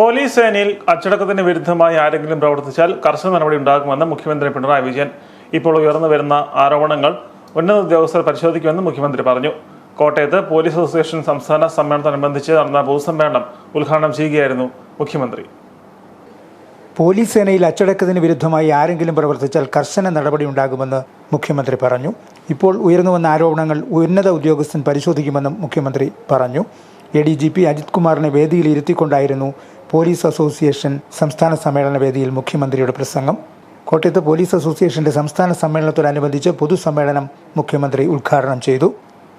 Police സേനയിൽ അച്ചടക്കത്തിന് വിരുദ്ധമായി ആരെങ്കിലും പ്രവർത്തിച്ചാൽ കർശന നടപടി ഉണ്ടാകുമെന്ന് മുഖ്യമന്ത്രി പിണറായി വിജയൻ ഇപ്പോൾ ഉയർന്നു വരുന്ന ആരോപണങ്ങൾ ഉന്നത ഉദ്യോഗസ്ഥർ പരിശോധിക്കുമെന്ന് മുഖ്യമന്ത്രി പറഞ്ഞു. കോട്ടയത്ത് പോലീസ് അസോസിയേഷൻ സംസ്ഥാന സമ്മേളനത്തോടനുബന്ധിച്ച് നടന്ന പൊതുസമ്മേളനം ഉദ്ഘാടനം ചെയ്യുകയായിരുന്നു മുഖ്യമന്ത്രി. പോലീസ് സേനയിൽ അച്ചടക്കത്തിന് വിരുദ്ധമായി ആരെങ്കിലും പ്രവർത്തിച്ചാൽ കർശന നടപടി ഉണ്ടാകുമെന്ന് മുഖ്യമന്ത്രി പറഞ്ഞു. ഇപ്പോൾ ഉയർന്നുവന്ന ആരോപണങ്ങൾ ഉന്നത ഉദ്യോഗസ്ഥൻ പരിശോധിക്കുമെന്നും മുഖ്യമന്ത്രി പറഞ്ഞു. A D G P Ajith കുമാറിനെ വേദിയിൽ ഇരുത്തിക്കൊണ്ടായിരുന്നു പോലീസ് അസോസിയേഷൻ സംസ്ഥാന സമ്മേളന വേദിയിൽ മുഖ്യമന്ത്രിയുടെ പ്രസംഗം. കോട്ടയത്ത് പോലീസ് അസോസിയേഷന്റെ സംസ്ഥാന സമ്മേളനത്തോടനുബന്ധിച്ച് പൊതുസമ്മേളനം മുഖ്യമന്ത്രി ഉദ്ഘാടനം ചെയ്തു.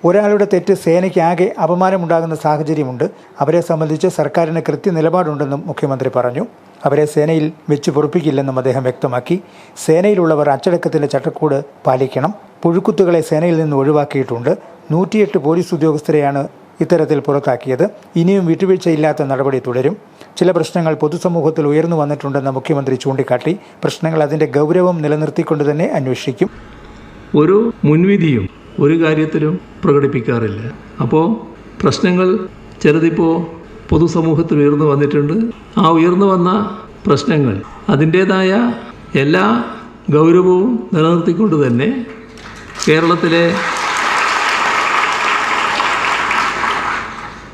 ഒരാളുടെ തെറ്റ് സേനയ്ക്ക് ആകെ അപമാനമുണ്ടാകുന്ന സാഹചര്യമുണ്ട്. അവരെ സംബന്ധിച്ച് സർക്കാരിന് കൃത്യ നിലപാടുണ്ടെന്നും മുഖ്യമന്ത്രി പറഞ്ഞു. അവരെ സേനയിൽ വെച്ച് പൊറുപ്പിക്കില്ലെന്നും അദ്ദേഹം വ്യക്തമാക്കി. സേനയിലുള്ളവർ അച്ചടക്കത്തിന്റെ ചട്ടക്കൂട് പാലിക്കണം. പുഴുക്കുത്തുകളെ സേനയിൽ നിന്ന് ഒഴിവാക്കിയിട്ടുണ്ട്. നൂറ്റിയെട്ട് പോലീസ് ഉദ്യോഗസ്ഥരെയാണ് ഇത്തരത്തിൽ പുറത്താക്കിയത്. ഇനിയും വിട്ടുവീഴ്ചയില്ലാത്ത നടപടി തുടരും. ചില പ്രശ്നങ്ങൾ പൊതുസമൂഹത്തിൽ ഉയർന്നു വന്നിട്ടുണ്ടെന്ന് മുഖ്യമന്ത്രി ചൂണ്ടിക്കാട്ടി. പ്രശ്നങ്ങൾ അതിന്റെ ഗൗരവം നിലനിർത്തിക്കൊണ്ട് തന്നെ അന്വേഷിക്കും. ഒരു മുൻവിധിയും ഒരു കാര്യത്തിലും പ്രകടിപ്പിക്കാറില്ല. അപ്പോൾ പ്രശ്നങ്ങൾ ചിലതിപ്പോൾ പൊതുസമൂഹത്തിൽ ഉയർന്നു വന്നിട്ടുണ്ട്. ആ ഉയർന്നു വന്ന പ്രശ്നങ്ങൾ അതിന്റേതായ എല്ലാ ഗൗരവവും നിലനിർത്തിക്കൊണ്ട് തന്നെ കേരളത്തിലെ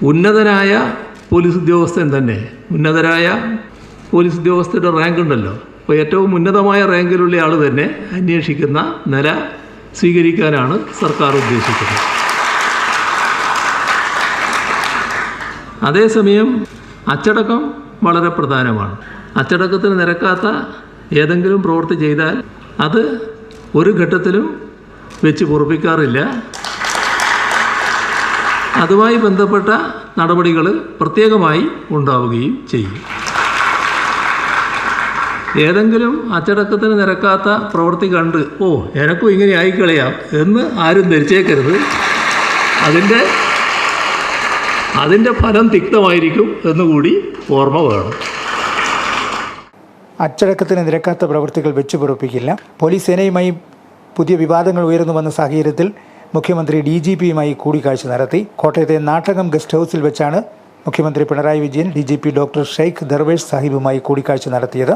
ഉന്നതനായ പോലീസ് ഉദ്യോഗസ്ഥൻ തന്നെ. ഉന്നതരായ പോലീസ് ഉദ്യോഗസ്ഥരുടെ റാങ്ക് ഉണ്ടല്ലോ. അപ്പോൾ ഏറ്റവും ഉന്നതമായ റാങ്കിലുള്ള ആൾ തന്നെ അന്വേഷിക്കുന്ന നില സ്വീകരിക്കാനാണ് സർക്കാർ ഉദ്ദേശിക്കുന്നത്. അതേസമയം അച്ചടക്കം വളരെ പ്രധാനമാണ്. അച്ചടക്കത്തിന് നിരക്കാത്ത ഏതെങ്കിലും പ്രവൃത്തി ചെയ്താൽ അത് ഒരു ഘട്ടത്തിലും വെച്ച് പൊറുപ്പിക്കാറില്ല. അതുമായി ബന്ധപ്പെട്ട നടപടികൾ പ്രത്യേകമായി ഉണ്ടാവുകയും ചെയ്യും. ഏതെങ്കിലും അച്ചടക്കത്തിന് നിരക്കാത്ത പ്രവൃത്തി കണ്ട് ഓ എനക്കും ഇങ്ങനെ ആയിക്കളയാം എന്ന് ആരും ധരിച്ചേക്കരുത്. അതിന്റെ അതിന്റെ ഫലം തിക്തമായിരിക്കും എന്നുകൂടി ഓർമ്മ വേണം. അച്ചടക്കത്തിന് നിരക്കാത്ത പ്രവൃത്തികൾ വെച്ചുപിറപ്പിക്കില്ല. പോലീസ് സേനയുമായി പുതിയ വിവാദങ്ങൾ ഉയർന്നു വന്ന സാഹചര്യത്തിൽ മുഖ്യമന്ത്രി ഡി ജി പിയുമായി കൂടിക്കാഴ്ച നടത്തി. കോട്ടയത്തെ നാട്ടകം ഗസ്റ്റ് ഹൌസിൽ വെച്ചാണ് മുഖ്യമന്ത്രി Pinarayi Vijayan D G P doctor Sheikh Darvesh സാഹിബുമായി കൂടിക്കാഴ്ച നടത്തിയത്.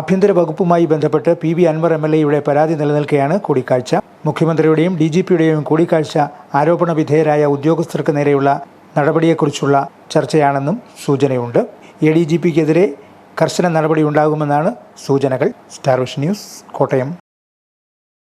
ആഭ്യന്തര വകുപ്പുമായി ബന്ധപ്പെട്ട് P V Anvar M L എയുടെ പരാതി നിലനിൽക്കെയാണ് കൂടിക്കാഴ്ച. മുഖ്യമന്ത്രിയുടെയും ഡി ജി പിയുടെയും കൂടിക്കാഴ്ച ആരോപണ വിധേയരായ ഉദ്യോഗസ്ഥർക്ക് നേരെയുള്ള നടപടിയെക്കുറിച്ചുള്ള ചർച്ചയാണെന്നും സൂചനയുണ്ട്. എ ഡി ജി പിക്കെതിരെ കർശന നടപടി ഉണ്ടാകുമെന്നാണ് സൂചനകൾ. സ്റ്റാർവിഷ് ന്യൂസ് കോട്ടയം.